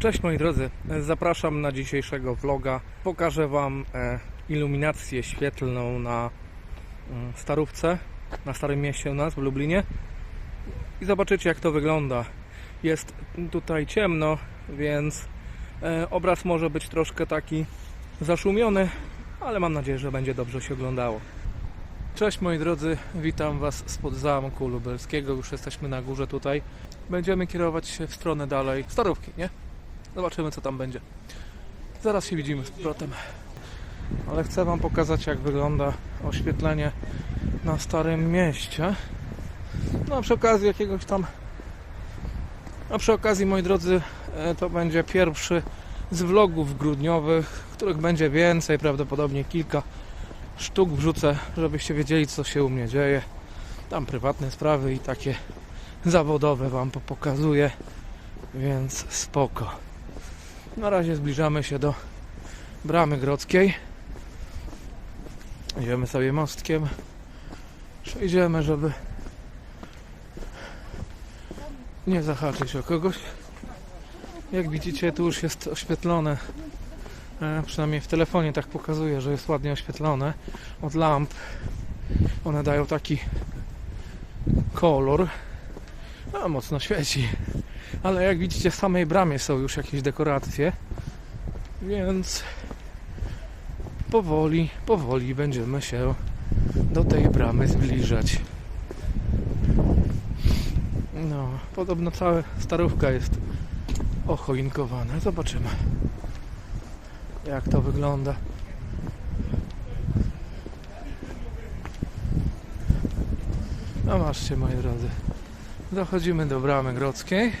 Cześć moi drodzy, zapraszam na dzisiejszego vloga. Pokażę Wam e, iluminację świetlną na mm, Starówce, na Starym Mieście u nas w Lublinie i zobaczycie jak to wygląda. Jest tutaj ciemno, więc e, obraz może być troszkę taki zaszumiony, ale mam nadzieję, że będzie dobrze się oglądało. Cześć moi drodzy, witam Was spod zamku lubelskiego. Już jesteśmy na górze tutaj. Będziemy kierować się w stronę dalej Starówki, nie? Zobaczymy co tam będzie. Zaraz się widzimy z powrotem. Ale chcę Wam pokazać jak wygląda oświetlenie na Starym Mieście. No przy okazji jakiegoś tam... A przy okazji moi drodzy e, to będzie pierwszy z vlogów grudniowych, których będzie więcej, prawdopodobnie kilka sztuk wrzucę, żebyście wiedzieli co się u mnie dzieje. Tam prywatne sprawy i takie zawodowe Wam pokazuję, więc spoko. Na razie zbliżamy się do bramy grodzkiej. Idziemy sobie mostkiem. Przejdziemy, żeby nie zahaczyć o kogoś. Jak widzicie, tu już jest oświetlone. E, przynajmniej w telefonie tak pokazuje, że jest ładnie oświetlone od lamp. One dają taki kolor. A mocno świeci. Ale jak widzicie, w samej bramie są już jakieś dekoracje. Więc powoli, powoli będziemy się do tej bramy zbliżać. No, podobno cała starówka jest ochoinkowana. Zobaczymy, jak to wygląda. No marzcie, moi drodzy. Dochodzimy do bramy grodzkiej.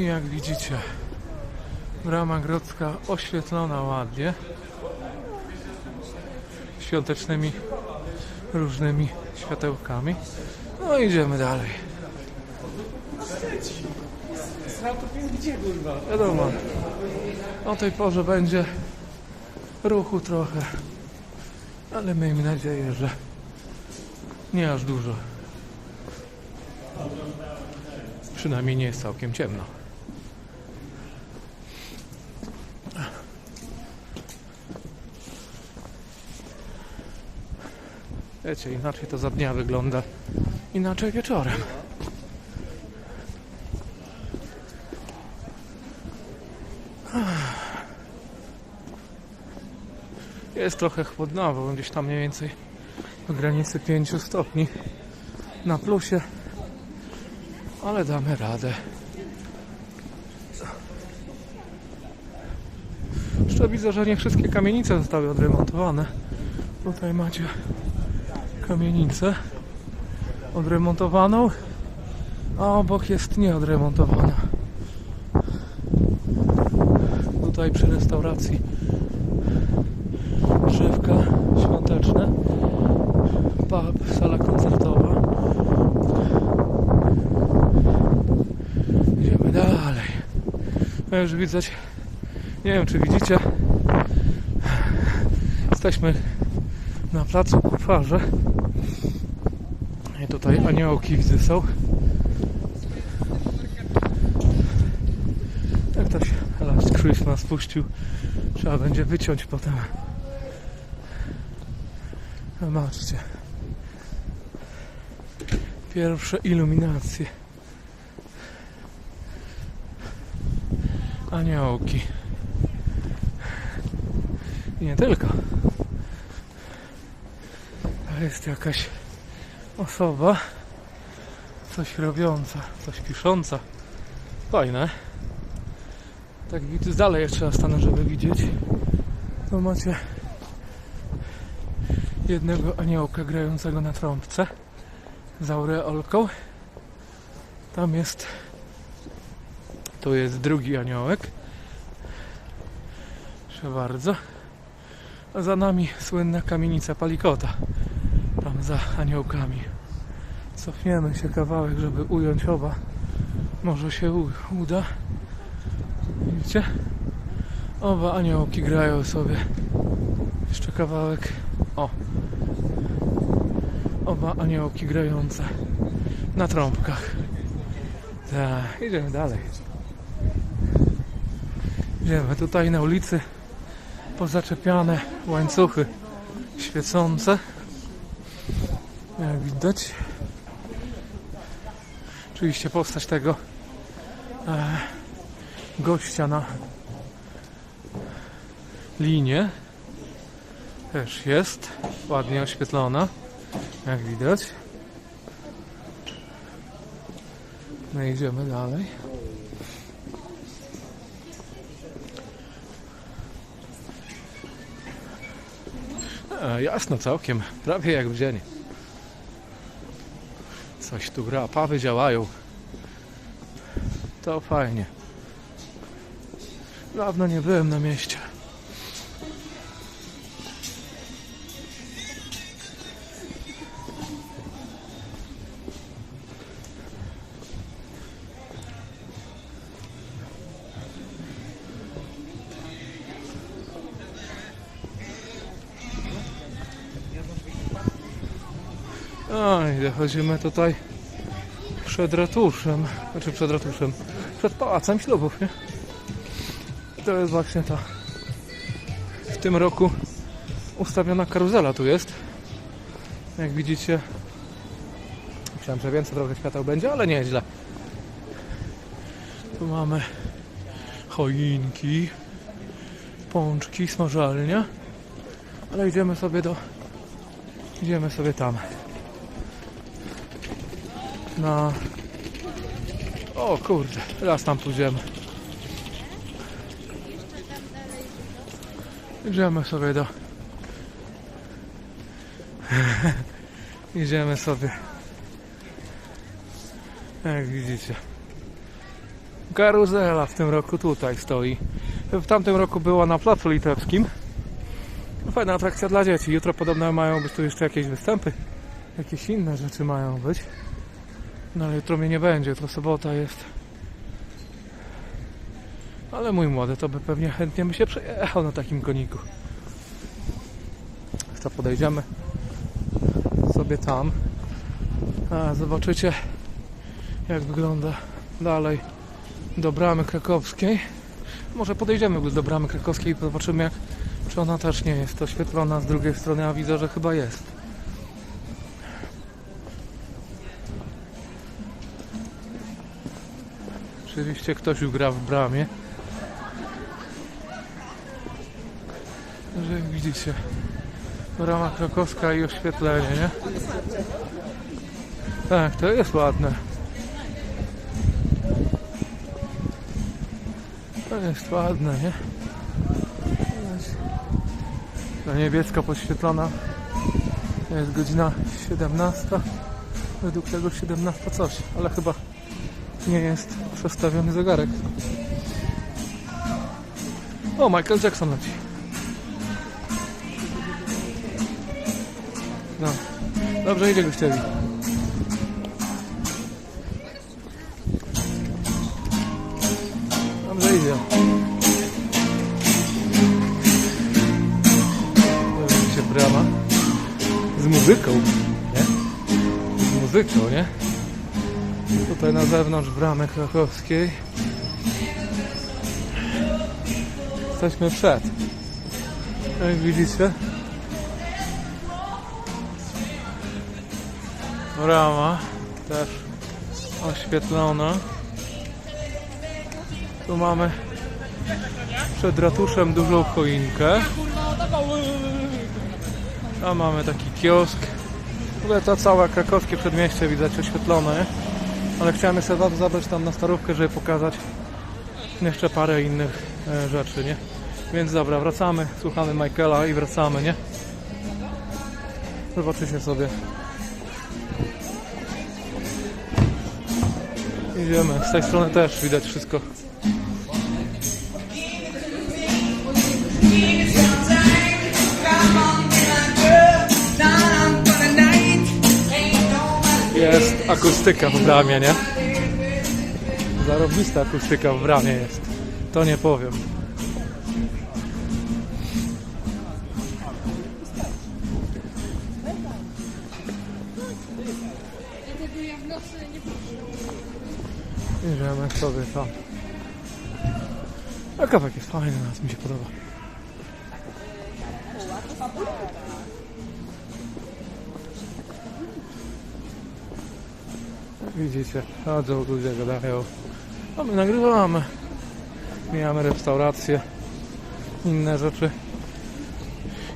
I jak widzicie, brama grodzka oświetlona ładnie. Świątecznymi różnymi światełkami. No idziemy dalej. Gdzie? Wiadomo, o tej porze będzie ruchu trochę, ale miejmy nadzieję, że nie aż dużo. Przynajmniej nie jest całkiem ciemno. Wiecie, inaczej to za dnia wygląda, inaczej wieczorem. Jest trochę chłodnawo, gdzieś tam mniej więcej w granicy 5 stopni na plusie, ale damy radę. Jeszcze widzę, że nie wszystkie kamienice zostały odremontowane. Tutaj macie kamienicę odremontowaną, a obok jest nieodremontowana. Tutaj przy restauracji drzewka świąteczne, pub, sala koncertowa. Idziemy dalej. No już widać, nie wiem czy widzicie, jesteśmy na placu Kutwarze. Tutaj aniołki widzę są. Jak to się Last Christmas puścił, trzeba będzie wyciąć potem. Zobaczcie. Pierwsze iluminacje. Aniołki. I nie tylko. To jest jakaś osoba, coś robiąca, coś pisząca. Fajne. Tak widzę, dalej jeszcze trzeba stanąć, żeby widzieć. Tu macie jednego aniołka grającego na trąbce z aureolką. Tam jest tu jest drugi aniołek. Proszę bardzo. A za nami słynna kamienica Palikota. Za aniołkami. Cofniemy się kawałek, żeby ująć oba. Może się uda. Widzicie? Oba aniołki grają sobie. Jeszcze kawałek. O. Oba aniołki grające na trąbkach. Tak, idziemy dalej. Idziemy tutaj na ulicy pozaczepiane łańcuchy świecące. Jak widać. Oczywiście postać tego e, gościa na linie też jest ładnie oświetlona, jak widać. No idziemy dalej. E, jasno całkiem, prawie jak w dzień. Coś tu gra, pawy działają. To fajnie. Dawno nie byłem na mieście. I dochodzimy tutaj przed ratuszem, znaczy przed ratuszem, przed pałacem ślubów, nie? To jest właśnie ta w tym roku ustawiona karuzela tu jest. Jak widzicie, myślałem, że więcej trochę świateł będzie, ale nieźle. Tu mamy choinki, pączki, smażalnia, ale idziemy sobie do idziemy sobie tam na... O kurde, raz tam pójdziemy. Idziemy sobie do... Idziemy sobie. Jak widzicie. Karuzela w tym roku tutaj stoi. W tamtym roku była na placu litewskim. Fajna atrakcja dla dzieci. Jutro podobno mają być tu jeszcze jakieś występy. Jakieś inne rzeczy mają być. No ale jutro mnie nie będzie, to sobota jest. Ale mój młody to by pewnie chętnie by się przejechał na takim koniku. To podejdziemy sobie tam. A zobaczycie jak wygląda dalej do bramy krakowskiej. Może podejdziemy do bramy krakowskiej i zobaczymy jak czy ona też nie jest oświetlona z drugiej strony, a widzę, że chyba jest. Oczywiście ktoś już gra w bramie. Że jak widzicie, brama krakowska i oświetlenie, nie? Tak, to jest ładne. To jest ładne, nie? Ta niebieska podświetlona. Jest godzina 17. Według tego 17 coś, ale chyba nie jest przestawiony zegarek. O, Michael Jackson leci. No. Dobrze idzie gościowi. Dobrze idzie. Widzicie brama. Z muzyką, nie? Z muzyką, nie? Tutaj na zewnątrz bramy krakowskiej. Jesteśmy przed. Jak widzicie. Brama też oświetlona. Tu mamy przed ratuszem dużą choinkę. Tam mamy taki kiosk. W ogóle to całe krakowskie przedmieście widać oświetlone. Ale chciałem jeszcze was zabrać tam na starówkę, żeby pokazać jeszcze parę innych e, rzeczy, nie? Więc dobra, wracamy, słuchamy Michaela i wracamy, nie? Zobaczycie sobie. Idziemy, z tej strony też widać wszystko. Jest akustyka w bramie, nie? Zarobista akustyka w bramie jest. To nie powiem. Idziemy sobie tam. A kawek jest fajny, nas mi się podoba. Widzicie, chodzą ludzie, gadają. A my nagrywamy. Mijamy restaurację, inne rzeczy.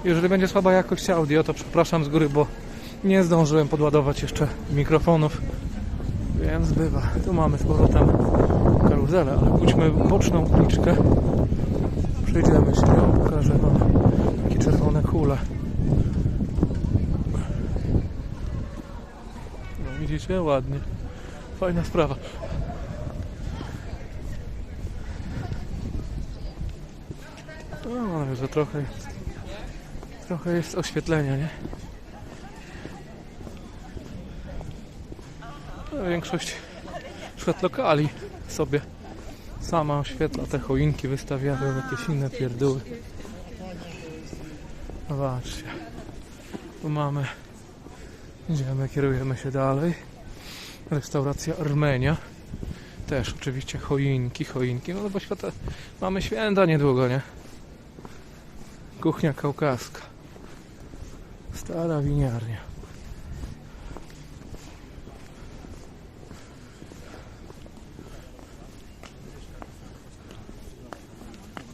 Jeżeli będzie słaba jakość audio, to przepraszam z góry, bo nie zdążyłem podładować jeszcze mikrofonów. Więc bywa. Tu mamy z powrotem karuzelę, ale pójdźmy boczną uliczkę. Przejdziemy się nią, pokażę wam takie czerwone kule. No widzicie? Ładnie. Fajna sprawa. No, że trochę trochę jest oświetlenia, nie? No, Większość przykład lokali sobie sama oświetla te choinki, wystawiają jakieś inne pierdoły. Zobaczcie. Tu mamy. Idziemy, kierujemy się dalej. Restauracja Armenia. Też oczywiście choinki, choinki. No bo świata mamy święta niedługo, nie? Kuchnia kaukaska. Stara winiarnia.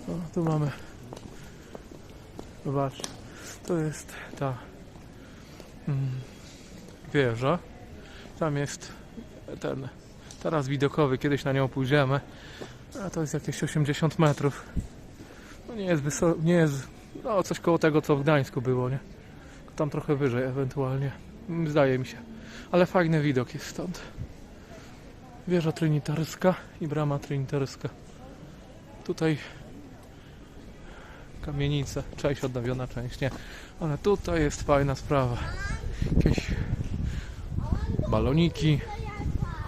O, tu mamy. Zobaczcie. To jest ta mm, wieża. Tam jest ten taras widokowy. Kiedyś na nią pójdziemy. A to jest jakieś 80 metrów. No nie jest wysoko, nie jest, no coś koło tego co w Gdańsku było, nie? Tam trochę wyżej ewentualnie. Zdaje mi się. Ale fajny widok jest stąd. Wieża trinitarska i brama trinitarska. Tutaj kamienica, część odnowiona, część nie. Ale tutaj jest fajna sprawa. Jakieś baloniki,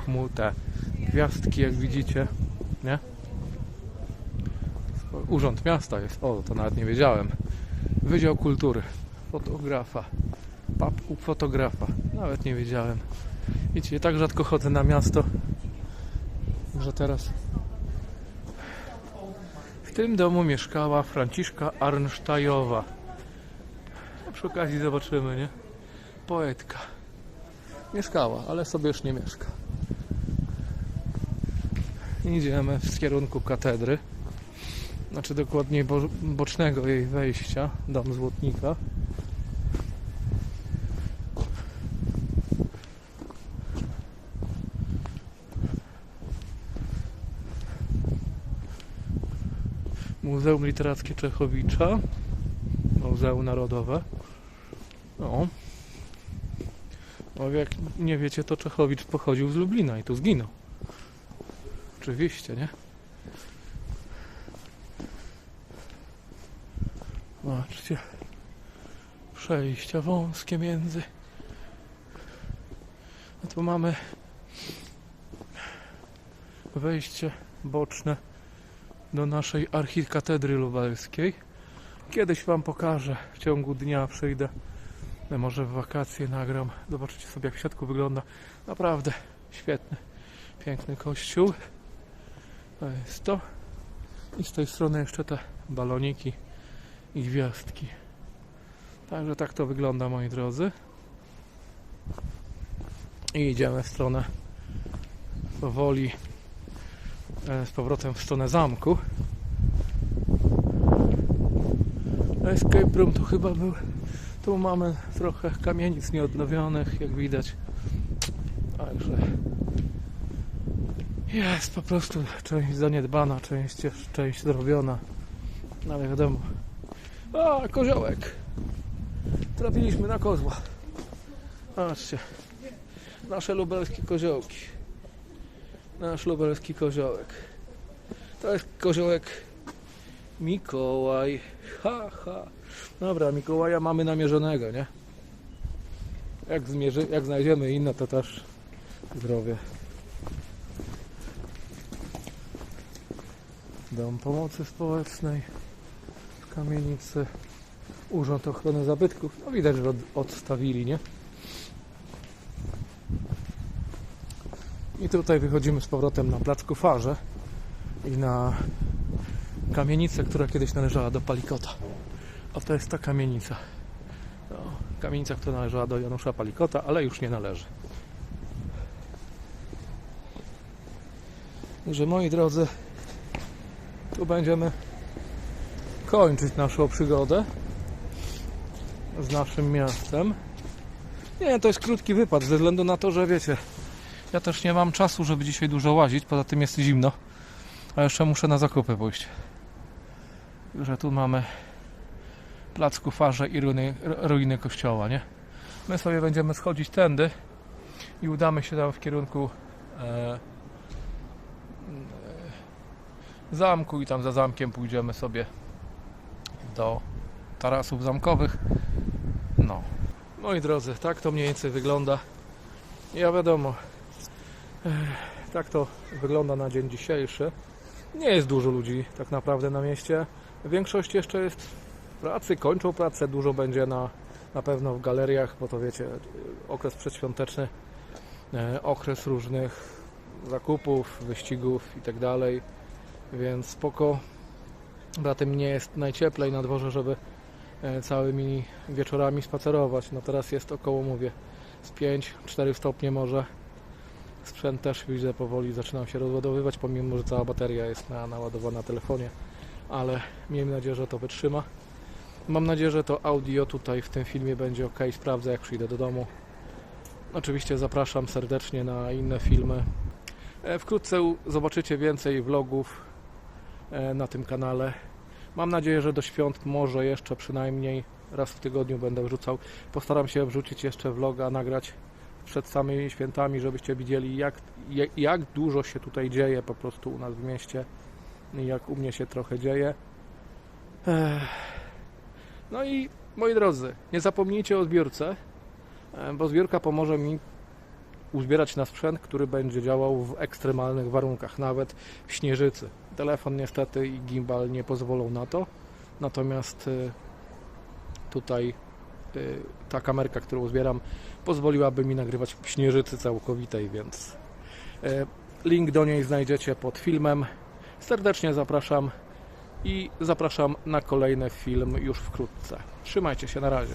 chmute, gwiazdki jak widzicie, nie? Urząd Miasta jest, o to nawet nie wiedziałem. Wydział Kultury, fotografa, u fotografa, nawet nie wiedziałem. Widzicie, tak rzadko chodzę na miasto, że teraz w tym domu mieszkała Franciszka Arnsztajowa. A przy okazji zobaczymy, nie? Poetka. Mieszkała, ale sobie już nie mieszka. Idziemy w kierunku katedry. Znaczy dokładniej bo, bocznego jej wejścia, dom złotnika. Muzeum Literackie Czechowicza. Muzeum Narodowe. No. No jak nie wiecie, to Czechowicz pochodził z Lublina i tu zginął. Oczywiście, nie? Zobaczcie. Przejścia wąskie między. A tu mamy wejście boczne do naszej archikatedry lubelskiej. Kiedyś Wam pokażę, w ciągu dnia przyjdę, No, może w wakacje nagram. Zobaczycie sobie jak w środku wygląda. Naprawdę świetny, piękny kościół. To jest to. I z tej strony jeszcze te baloniki i gwiazdki. Także tak to wygląda moi drodzy. I idziemy w stronę powoli e, z powrotem w stronę zamku. Escape room tu chyba był. Tu mamy trochę kamienic nieodnowionych, jak widać. Także jest po prostu część zaniedbana, część, część zrobiona. No ale wiadomo. A, koziołek! Trafiliśmy na kozła. Patrzcie. Nasze lubelskie koziołki. Nasz lubelski koziołek. To jest koziołek Mikołaj. Ha, ha. Dobra, Mikołaja mamy namierzonego, nie? Jak, zmierzy, jak znajdziemy inne, to też zdrowie. Dom Pomocy Społecznej w kamienicy. Urząd Ochrony Zabytków. No widać, że od, odstawili, nie? I tutaj wychodzimy z powrotem na plac Kufarze i na kamienicę, która kiedyś należała do Palikota. A to jest ta kamienica. No, kamienica, która należała do Janusza Palikota, ale już nie należy. Także moi drodzy, tu będziemy kończyć naszą przygodę z naszym miastem. Nie, to jest krótki wypad, ze względu na to, że wiecie, ja też nie mam czasu, żeby dzisiaj dużo łazić, poza tym jest zimno, a jeszcze muszę na zakupy pójść. Że tu mamy plac kufarze i ruiny, ruiny kościoła, nie? My sobie będziemy schodzić tędy i udamy się tam w kierunku e, e, zamku i tam za zamkiem pójdziemy sobie do tarasów zamkowych. No. Moi drodzy, tak to mniej więcej wygląda. Ja wiadomo, ech, tak to wygląda na dzień dzisiejszy. Nie jest dużo ludzi tak naprawdę na mieście. Większość jeszcze jest w pracy, kończą pracę, dużo będzie na, na pewno w galeriach, bo to wiecie, okres przedświąteczny, e, okres różnych zakupów, wyścigów i tak dalej, więc spoko. Poza tym nie jest najcieplej na dworze, żeby e, całymi wieczorami spacerować. No teraz jest około, mówię, z 5-4 stopnie może. Sprzęt też widzę powoli zaczynam się rozładowywać, pomimo że cała bateria jest na, naładowana na telefonie, ale miejmy nadzieję, że to wytrzyma. Mam nadzieję, że to audio tutaj w tym filmie będzie ok. Sprawdzę jak przyjdę do domu. Oczywiście zapraszam serdecznie na inne filmy. E, Wkrótce zobaczycie więcej vlogów na tym kanale. Mam nadzieję, że do świąt może jeszcze przynajmniej raz w tygodniu będę wrzucał. Postaram się wrzucić jeszcze vloga, nagrać przed samymi świętami, żebyście widzieli jak, jak, dużo się tutaj dzieje po prostu u nas w mieście jak u mnie się trochę dzieje. No i moi drodzy, nie zapomnijcie o zbiórce, e, bo zbiórka pomoże mi uzbierać na sprzęt, który będzie działał w ekstremalnych warunkach, nawet w śnieżycy. Telefon niestety i gimbal nie pozwolą na to, natomiast y, tutaj y, ta kamerka, którą zbieram, pozwoliłaby mi nagrywać w śnieżycy całkowitej, więc y, link do niej znajdziecie pod filmem. Serdecznie zapraszam i zapraszam na kolejny film już wkrótce. Trzymajcie się, na razie.